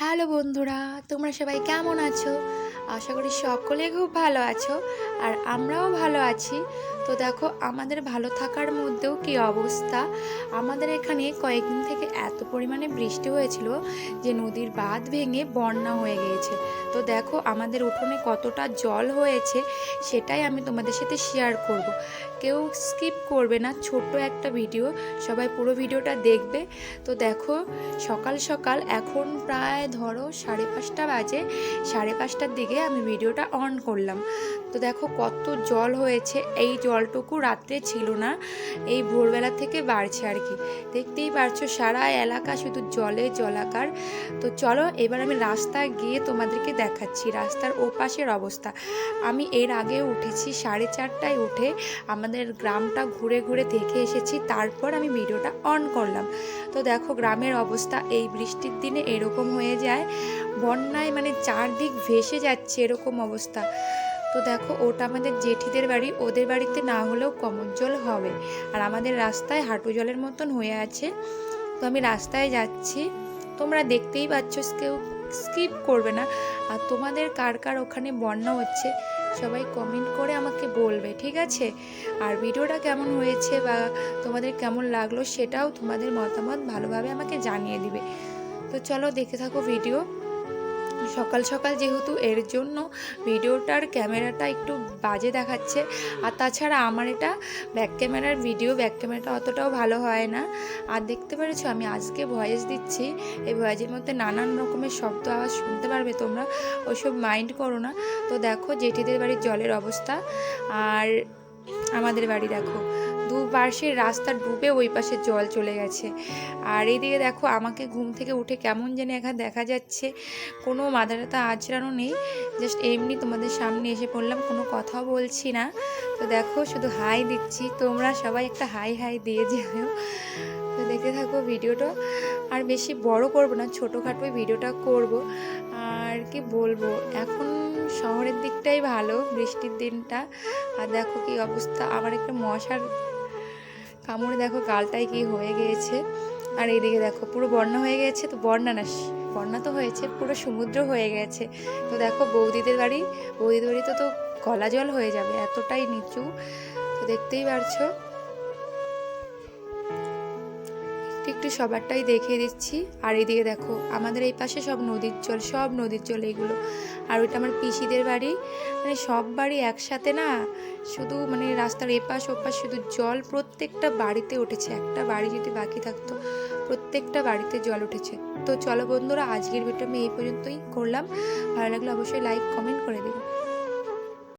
Hello বন্ধুরা, তোমরা সবাই কেমন আছো? আশা করি সকলে খুব ভালো আছো, আর আমরাও ভালো আছি। তো দেখো, আমাদের ভালো থাকার মধ্যেও কি অবস্থা? আমাদের এখানে কয়েকদিন থেকে এত পরিমাণে বৃষ্টি হয়েছিল যে নদীর বাঁধ ভেঙে বন্যা হয়ে গিয়েছে। তো দেখো, আমাদের উঠোনে কতটা জল হয়েছে সেটাই আমি তোমাদের সাথে শেয়ার করব। কেউ স্কিপ করবে না, ছোট্ট একটা ভিডিও সবাই পুরো ভিডিওটা দেখবে। তো দেখো, সকাল সকাল এখন প্রায় ধরো সাড়ে পাঁচটা বাজে, সাড়ে পাঁচটার দিকে আমি ভিডিওটা অন করলাম। তো দেখো, কত জল হয়েছে, এই জলটুকু রাত্রে ছিল না। এই ভোরবেলা থেকে বাড়ছে আর কি। দেখতেই পারছ, সারা এলাকা শুধু জলে জলাকার। তো চলো, এবার আমি রাস্তায় গিয়ে তোমাদেরকে দেখাচ্ছি রাস্তার ওপাশের অবস্থা। আমি এর আগে উঠেছি সাড়ে চারটায় উঠে আমাদের গ্রামটা ঘুরে ঘুরে দেখে এসেছি, তারপর আমি ভিডিওটা অন করলাম। তো দেখো, গ্রামের অবস্থা এই বৃষ্টির দিনে এরকম হয়ে যায়, বন্যায় মানে চারদিক ভেসে যাচ্ছে এরকম অবস্থা। তো দেখো, ওটা আমাদের জেঠিদের বাড়ি। ওদের বাড়িতে না হলেও কমন জল হবে। আর আমাদের রাস্তায় হাঁটু জলের মতন হয়ে আছে। তো আমি রাস্তায় যাচ্ছি। তোমরা দেখতেই পাচ্ছ, কেউ স্কিপ করবে না। আর তোমাদের কার কার ওখানে বন্যা হচ্ছে, সবাই কমেন্ট করে আমাকে বলবে, ঠিক আছে? আর ভিডিওটা কেমন হয়েছে বা তোমাদের কেমন লাগল, সেটাও তোমাদের মতামত ভালোভাবে আমাকে জানিয়ে দিবে। তো চলো দেখে থাকো ভিডিও। সকাল সকাল যেহেতু এর জন্য ভিডিওটার ক্যামেরাটা একটু বাজে দেখাচ্ছে। আর তাছাড়া আমার এটা ব্যাক ক্যামেরার ভিডিও ব্যাক ক্যামেরাটা অতটাও ভালো হয় না। আর দেখতে পেরেছ, আমি আজকে ভয়েস দিচ্ছি। এই ভয়েসের মধ্যে নানান রকমের শব্দ, আওয়াজ শুনতে পারবে তোমরা। ওইসব মাইন্ড করো না। তো দেখো, জেঠিদের বাড়ির জলের অবস্থা। আর আমাদের বাড়ি দেখো। দু পাশের রাস্তা ডুবে ওই পাশে জল চলে গেছে। আর এইদিকে দেখো, আমাকে ঘুম থেকে উঠে কেমন যেন এখানে দেখা যাচ্ছে। কোনো মাথা টাথা আঁচড়ানো নেই। জাস্ট এমনি তোমাদের সামনে এসে পড়লাম, কোনো কথাও বলছি না। তো দেখো, শুধু হাই দিচ্ছি। তোমরা সবাই একটা হাই হাই দিয়ে যাও। তো দেখতে থাকো ভিডিওটা। আর বেশি বড় করব না ছোটোখাটোই ভিডিওটা করব। আর কি বলব, এখন শহরের দিকটাই ভালো, বৃষ্টির দিনটা। আর দেখো কি অবস্থা আমার একটা মশার কামড়ে দেখো গালটায় কি হয়ে গিয়েছে। আর এইদিকে দেখো পুরো বন্যা হয়ে গেছে তো বর্ণা না বন্যা তো হয়েছে, পুরো সমুদ্র হয়ে গেছে তো দেখো বৌদিদের বাড়ি, বৌদিদের বাড়িতে তো গলা জল হয়ে যাবে, এতটাই নিচু, তো দেখতেই পারছ। একটু একটু সবারটাই দেখিয়ে দিচ্ছি। আর এইদিকে দেখো, আমাদের এই পাশে সব নদীর জল সব নদীর জল এইগুলো আর ওইটা আমার পিসিদের বাড়ি। মানে সব বাড়ি একসাথে না, শুধু মানে রাস্তার এপাশ ওপাশ শুধু জল প্রত্যেকটা বাড়িতে উঠেছে। একটা বাড়ি যদি বাকি থাকতো, প্রত্যেকটা বাড়িতে জল উঠেছে। তো চলো বন্ধুরা, আজকের ভিডিও আমি এই পর্যন্তই করলাম। ভালো লাগলে অবশ্যই লাইক কমেন্ট করে দিও।